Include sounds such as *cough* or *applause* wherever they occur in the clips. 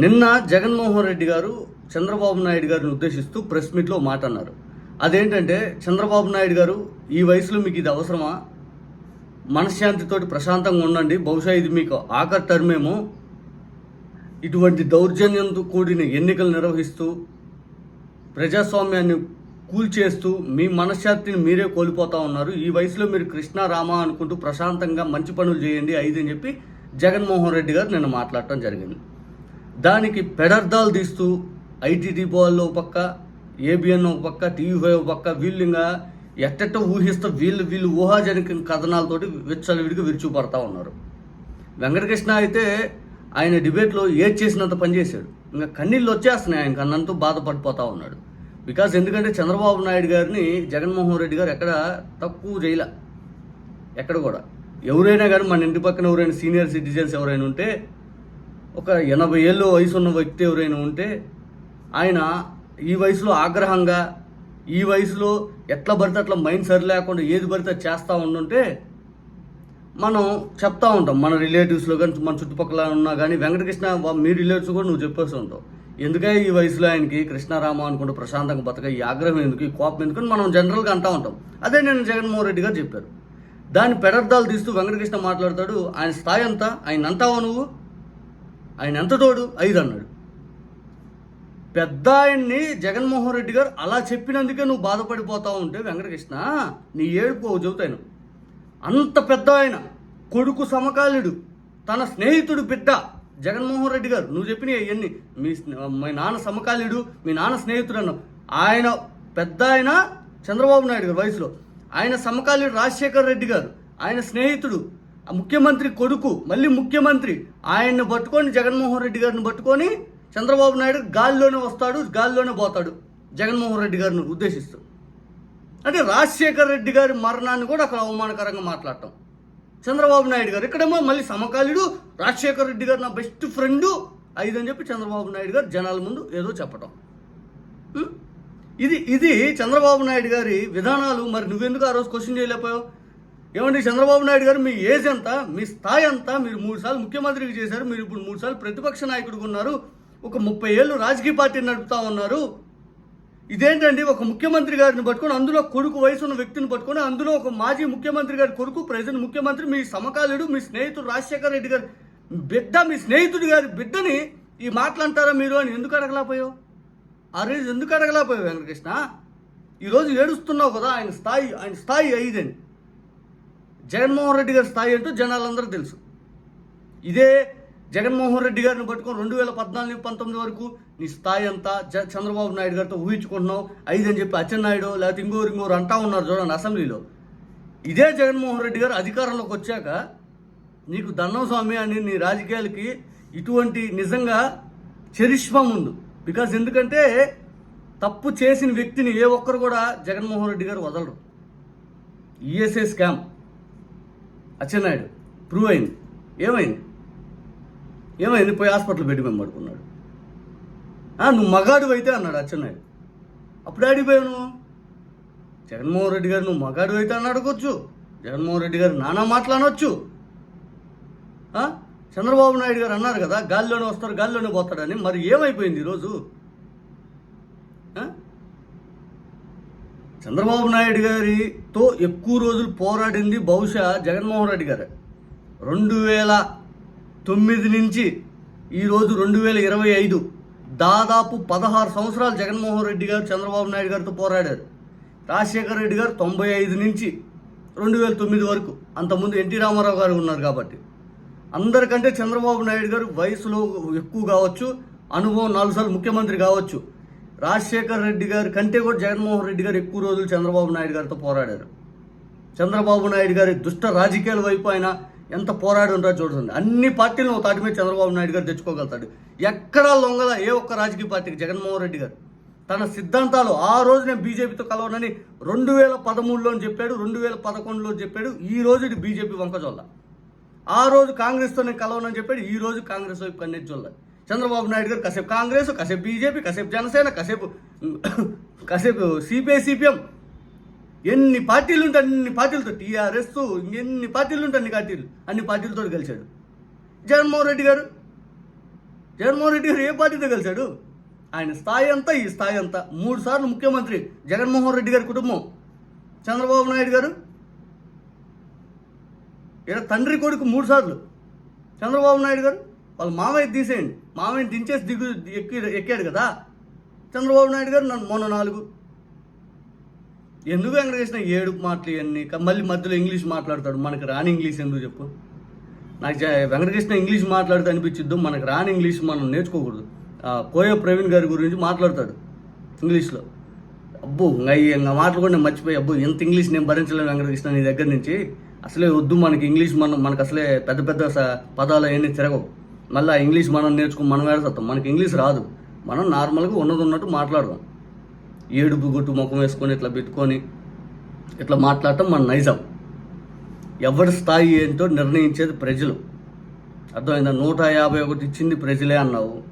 నిన్న జగన్మోహన్ రెడ్డి గారు చంద్రబాబు నాయుడు గారిని ఉద్దేశిస్తూ ప్రెస్ మీట్లో మాట అన్నారు. అదేంటంటే చంద్రబాబు నాయుడు గారు ఈ వయసులో మీకు ఇది అవసరమా? మనశ్శాంతితోటి ప్రశాంతంగా ఉండండి. బహుశా ఇది మీకు ఆఖరి టర్మేమో. ఇటువంటి దౌర్జన్యంతో కూడిన ఎన్నికలు నిర్వహిస్తూ ప్రజాస్వామ్యాన్ని కూల్చేస్తూ మీ మనశ్శాంతిని మీరే కోల్పోతా ఉన్నారు. ఈ వయసులో మీరు కృష్ణ రామ అనుకుంటూ ప్రశాంతంగా మంచి పనులు చేయండి ఐదు అని చెప్పి జగన్మోహన్ రెడ్డి గారు నిన్న మాట్లాడటం జరిగింది. దానికి పెడర్థాలు తీస్తూ ఐటీటీ వాళ్ళు ఒక పక్క ఏబిఎన్ ఒక పక్క టీవీ ఫైవ్ ఒక పక్క వీళ్ళు ఇంకా ఎట్టెట్ట ఊహిస్తూ వీళ్ళు వీళ్ళు ఊహాజనిక కథనాలతోటి విచ్చలవిడిగా విరుచుపడతా ఉన్నారు. వెంకటకృష్ణ అయితే ఆయన డిబేట్లో ఏది చేసినంత పనిచేశాడు ఇంకా కన్నీళ్ళు వచ్చేస్తున్నాయి ఆయన కన్నంతో బాధపడిపోతా ఉన్నాడు. బికాజ్ ఎందుకంటే చంద్రబాబు నాయుడు గారిని జగన్మోహన్ రెడ్డి గారు ఎక్కడ తక్కువ చేయలే ఎక్కడ కూడా. ఎవరైనా కానీ మన ఇంటి పక్కన ఎవరైనా సీనియర్ సిటిజన్స్ ఎవరైనా ఉంటే ఒక ఎనభై ఏళ్ళు వయసు ఉన్న వ్యక్తి ఎవరైనా ఉంటే ఆయన ఈ వయసులో ఆగ్రహంగా ఈ వయసులో ఎట్లా పడితే అట్లా మైండ్ సరి లేకుండా ఏది పడితే చేస్తూ ఉండుంటే మనం చెప్తా ఉంటాం. మన రిలేటివ్స్లో కానీ మన చుట్టుపక్కల ఉన్నా కానీ వెంకటకృష్ణ మీ రిలేటివ్స్ కూడా నువ్వు చెప్పేసి ఉంటావు. ఎందుకే ఈ వయసులో ఆయనకి కృష్ణారామ అనుకుంటూ ప్రశాంతంగా బతక ఈ ఆగ్రహం ఎందుకు ఈ కోపం ఎందుకు మనం జనరల్గా అంటూ ఉంటాం. అదే నేను జగన్మోహన్ రెడ్డి గారు చెప్పారు. దాని పెడర్థాలు తీస్తూ వెంకటకృష్ణ మాట్లాడతాడు. ఆయన స్థాయి అంతా ఆయన అంటావా నువ్వు? ఆయన ఎంత తోడు? ఐదు అన్నాడు పెద్ద ఆయన్ని జగన్మోహన్ రెడ్డి గారు అలా చెప్పినందుకే నువ్వు బాధపడిపోతా ఉంటే వెంకటకృష్ణ నీ ఏడుపు ఓ చెబుతాను అంత పెద్ద ఆయన కొడుకు సమకాలీడు తన స్నేహితుడు బిడ్డ జగన్మోహన్ రెడ్డి గారు. నువ్వు చెప్పిన ఇవన్నీ మీ స్నే- మీ నాన్న సమకాలీడు మీ నాన్న స్నేహితుడు అన్నావు. ఆయన పెద్ద ఆయన చంద్రబాబు నాయుడు గారు వయసులో. ఆయన సమకాలీడు రాజశేఖర్ రెడ్డి గారు. ఆయన స్నేహితుడు ముఖ్యమంత్రి కొడుకు మళ్ళీ ముఖ్యమంత్రి ఆయన్ని పట్టుకొని జగన్మోహన్ రెడ్డి గారిని పట్టుకొని చంద్రబాబు నాయుడు గాల్లోనే వస్తాడు గాల్లోనే పోతాడు. జగన్మోహన్ రెడ్డి గారిని ఉద్దేశిస్తూ. అంటే రాజశేఖర్ రెడ్డి గారి మరణాన్ని కూడా అక్కడ అవమానకరంగా మాట్లాడటం. చంద్రబాబు నాయుడు గారు ఇక్కడేమో మళ్ళీ సమకాలీడు రాజశేఖర్ రెడ్డి గారు నా బెస్ట్ ఫ్రెండు ఐదు అని చెప్పి చంద్రబాబు నాయుడు గారు జనాల ముందు ఏదో చెప్పటం. ఇది ఇది చంద్రబాబు నాయుడు గారి విధానాలు మరి నువ్వెందుకు ఆ రోజు క్వశ్చన్ చేయలేకపోయావు? ఏమండి చంద్రబాబు నాయుడు గారు మీ ఏజ్ ఎంత? మీ స్థాయి ఎంత? మీరు మూడు సార్లు ముఖ్యమంత్రికి చేశారు మీరు ఇప్పుడు మూడు సార్లు ప్రతిపక్ష నాయకుడికి ఉన్నారు ఒక ముప్పై ఏళ్ళు రాజకీయ పార్టీ నడుపుతా ఉన్నారు. ఇదేంటండి ఒక ముఖ్యమంత్రి గారిని పట్టుకొని అందులో కొడుకు వయసు ఉన్న వ్యక్తిని పట్టుకొని అందులో ఒక మాజీ ముఖ్యమంత్రి గారి కొడుకు ప్రజెంట్ ముఖ్యమంత్రి మీ సమకాలీడు మీ స్నేహితుడు రాజశేఖర రెడ్డి గారి బిడ్డ మీ స్నేహితుడి గారి బిడ్డని ఈ మాటలు అంటారా మీరు అని ఎందుకు అడగలేకపోయావు? ఆ రోజు ఎందుకు అడగలేకపోయావు వెంకటకృష్ణ? ఈరోజు ఏడుస్తున్నావు కదా ఆయన స్థాయి ఆయన స్థాయి ఐదని జగన్మోహన్ రెడ్డి గారి స్థాయి అంటూ జనాలందరూ తెలుసు. ఇదే జగన్మోహన్ రెడ్డి గారిని పట్టుకొని రెండు వేల పద్నాలుగు పంతొమ్మిది వరకు నీ స్థాయి అంతా జ చంద్రబాబు నాయుడు గారితో ఊహించుకుంటున్నావు. ఐదు అని చెప్పి అచ్చెన్నాయుడు లేకపోతే ఇంకోరు ఇంకోరు అంటా ఉన్నారు చూడండి అసెంబ్లీలో. ఇదే జగన్మోహన్ రెడ్డి గారు అధికారంలోకి వచ్చాక నీకు దండం స్వామి అని నీ రాజకీయాలకి ఇటువంటి నిజంగా చరిష్మా ఉంది బికాజ్ ఎందుకంటే తప్పు చేసిన వ్యక్తిని ఏ ఒక్కరు కూడా జగన్మోహన్ రెడ్డి గారు వదలరు. ESI scam. అచ్చెన్నాయుడు. ప్రూవ్ అయింది. ఏమైంది? ఏమైంది? పోయి హాస్పిటల్ పెట్టి మేము పడుకున్నాడు. నువ్వు మగాడు అయితే అన్నాడు అచ్చెన్నాయుడు. అప్పుడు ఆడిపోయావు నువ్వు? జగన్మోహన్ రెడ్డి గారు నువ్వు మగాడు అయితే అని అడగొచ్చు. జగన్మోహన్ రెడ్డి గారు నానా మాట్లాడవచ్చు చంద్రబాబు నాయుడు గారు అన్నారు కదా గాల్లోనే వస్తారు గాల్లోనే పోతాడని. మరి ఏమైపోయింది ఈరోజు ఆ? చంద్రబాబు నాయుడు గారితో ఎక్కువ రోజులు పోరాడింది బహుశా జగన్మోహన్ రెడ్డి గారు. రెండు వేల తొమ్మిది నుంచి ఈరోజు రెండు వేల ఇరవై ఐదు దాదాపు పదహారు సంవత్సరాలు జగన్మోహన్ రెడ్డి గారు చంద్రబాబు నాయుడు గారితో పోరాడారు. రాజశేఖర రెడ్డి గారు తొంభై ఐదు నుంచి రెండు వేల తొమ్మిది వరకు. అంతకుముందు ఎన్టీ రామారావు గారు ఉన్నారు కాబట్టి. అందరికంటే చంద్రబాబు నాయుడు గారు వయసులో ఎక్కువ కావచ్చు అనుభవం నాలుగు సార్లు ముఖ్యమంత్రి కావచ్చు. రాజశేఖర్ రెడ్డి గారి కంటే కూడా జగన్మోహన్ రెడ్డి గారు ఎక్కువ రోజులు చంద్రబాబు నాయుడు గారితో పోరాడారు. చంద్రబాబు నాయుడు గారి దుష్ట రాజకీయాల వైపు ఆయన ఎంత పోరాడి ఉంటారో చూడండి. అన్ని పార్టీలను తాటి మీద చంద్రబాబు నాయుడు గారు తెచ్చుకోగలుగుతాడు. ఎక్కడా లొంగల ఏ ఒక్క రాజకీయ పార్టీకి జగన్మోహన్ రెడ్డి గారు. తన సిద్ధాంతాలు ఆ రోజు నేను బీజేపీతో కలవనని రెండు వేల పదమూడులో చెప్పాడు రెండు వేల పదకొండులో చెప్పాడు ఈ రోజు ఇది బీజేపీ వంకజొల్ల ఆ రోజు కాంగ్రెస్తో నేను కలవనని చెప్పాడు ఈ రోజు కాంగ్రెస్ వైపు కన్నెత్తి చంద్రబాబు నాయుడు గారు కాసేపు కాంగ్రెస్ కాసేపు బీజేపీ కాసేపు జనసేన కాసేపు *coughs* కాసేపు సిపిఐ సిపిఎం. ఎన్ని పార్టీలు ఉంటే అన్ని పార్టీలతో టీఆర్ఎస్ ఎన్ని పార్టీలు ఉంటే అన్ని పార్టీలు అన్ని పార్టీలతో కలిశాడు జగన్మోహన్ రెడ్డి గారు. జగన్మోహన్ రెడ్డి గారు ఏ పార్టీతో కలిశాడు ఆయన స్థాయి అంతా ఈ స్థాయి అంతా. మూడు సార్లు ముఖ్యమంత్రి జగన్మోహన్ రెడ్డి గారి కుటుంబం. చంద్రబాబు నాయుడు గారు. ఇక్కడ తండ్రి కొడుకు మూడు సార్లు. చంద్రబాబు నాయుడు గారు. వాళ్ళు మామయ్య తీసేయండి. మామయ్యని దించేసి దిగు ఎక్కి ఎక్కాడు కదా. చంద్రబాబు నాయుడు గారు నన్ను మొన్న నాలుగు. ఎందుకు వెంకటకృష్ణ ఏడు మాటలు ఇవన్నీ? క- మళ్ళీ మధ్యలో ఇంగ్లీష్ మాట్లాడతాడు. మనకి రాని ఇంగ్లీష్ ఎందుకు చెప్పు? నాకు వెంకటకృష్ణ ఇంగ్లీష్ మాట్లాడితే అనిపించిద్దు. మనకు రాని ఇంగ్లీష్ మనం నేర్చుకోకూడదు. ఆ, కోయ ప్రవీణ్ గారి గురించి మాట్లాడతాడు ఇంగ్లీష్లో. అబ్బో ఇంకా ఈ- ఇంకా మాటలు కూడా నేను మర్చిపోయి అబ్బో ఎంత ఇంగ్లీష్ నేను భరించలేను వెంకటకృష్ణ నీ దగ్గర నుంచి. అసలే వద్దు మనకి ఇంగ్లీష్ మనం మనకు అసలే పెద్ద పెద్ద స- పదాలు అవన్నీ తిరగవు. మళ్ళీ ఆ ఇంగ్లీష్ మనం నేర్చుకుని మనం వేడతాం మనకి ఇంగ్లీష్ రాదు. మనం నార్మల్గా ఉన్నది ఉన్నట్టు మాట్లాడదాం. ఏడుపు గుట్టు ముఖం వేసుకొని ఇట్లా పెట్టుకొని ఇట్లా మాట్లాడటం మన నైజం. ఎవరి స్థాయి ఏంటో నిర్ణయించేది ప్రజలు. అర్థమైందా? నూట యాభై ఒకటి ఇచ్చింది ప్రజలే అన్నావు.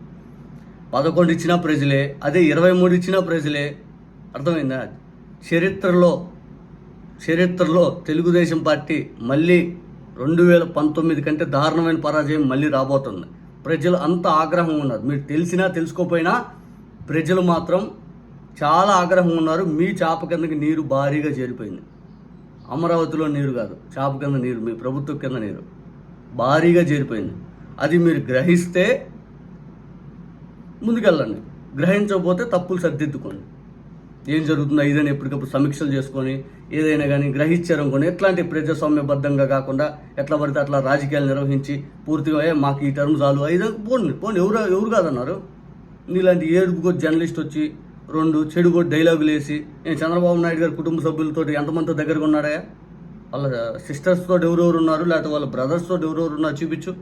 పదకొండు ఇచ్చినా ప్రజలే. అదే ఇరవై మూడు ఇచ్చినా ప్రజలే. అర్థమైందా? చరిత్రలో చరిత్రలో తెలుగుదేశం పార్టీ మళ్ళీ రెండు వేల పంతొమ్మిది కంటే దారుణమైన పరాజయం మళ్ళీ రాబోతుంది. ప్రజలు అంత ఆగ్రహం ఉన్నారు. మీరు తెలిసినా తెలుసుకోపోయినా ప్రజలు మాత్రం చాలా ఆగ్రహం ఉన్నారు. మీ చాప కిందకి నీరు భారీగా చేరిపోయింది. అమరావతిలో నీరు కాదు చాప కింద నీరు మీ ప్రభుత్వం కింద నీరు భారీగా చేరిపోయింది. అది మీరు గ్రహిస్తే ముందుకెళ్ళండి. గ్రహించకపోతే తప్పులు సర్దిద్దుకోండి. ఏం జరుగుతుందో ఇదని ఎప్పటికప్పుడు సమీక్షలు చేసుకొని ఏదైనా కానీ గ్రహించారనుకోండి ఎట్లాంటి ప్రజాస్వామ్యబద్ధంగా కాకుండా ఎట్లా పడితే అట్లా రాజకీయాలు నిర్వహించి పూర్తిగా మాకు ఈ టర్మ్ చాలు. అయితే పోండి పోండి. ఎవరు ఎవరు కాదన్నారు? నీలాంటి ఏడుగురు జర్నలిస్ట్ వచ్చి రెండు చెడుగో డైలాగులు వేసి నేను చంద్రబాబు నాయుడు గారి కుటుంబ సభ్యులతో ఎంతమంది దగ్గరగా ఉన్నాడా? వాళ్ళ సిస్టర్స్తో ఎవరెవరు ఉన్నారు? లేకపోతే వాళ్ళ బ్రదర్స్తో ఎవరెవరు ఉన్నారు? చూపించు.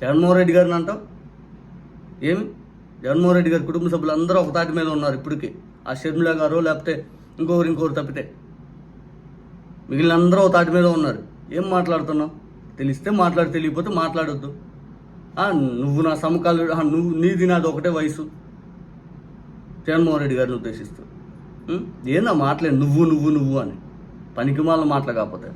జగన్మోహన్ రెడ్డి గారిని అంటావు? ఏమి? జగన్మోహన్ రెడ్డి గారి కుటుంబ సభ్యులు అందరూ ఒక తాటి మీద ఉన్నారు ఇప్పటికి. ఆ షర్మిల గారు లేకపోతే ఇంకొకరు ఇంకొకరు తప్పితే? మిగిలిన అందరూ ఒక తాటి మీద ఉన్నారు. ఏం మాట్లాడుతున్నావు? తెలిస్తే మాట్లాడి తెలియకపోతే మాట్లాడొద్దు. నువ్వు నా సమకాలు నువ్వు నీది నాది ఒకటే వయసు. జగన్మోహన్ రెడ్డి గారిని ఉద్దేశిస్తూ. ఏందా మాట్లాడు నువ్వు నువ్వు నువ్వు అని. పనికి మాల మాటలు కాకపోతే.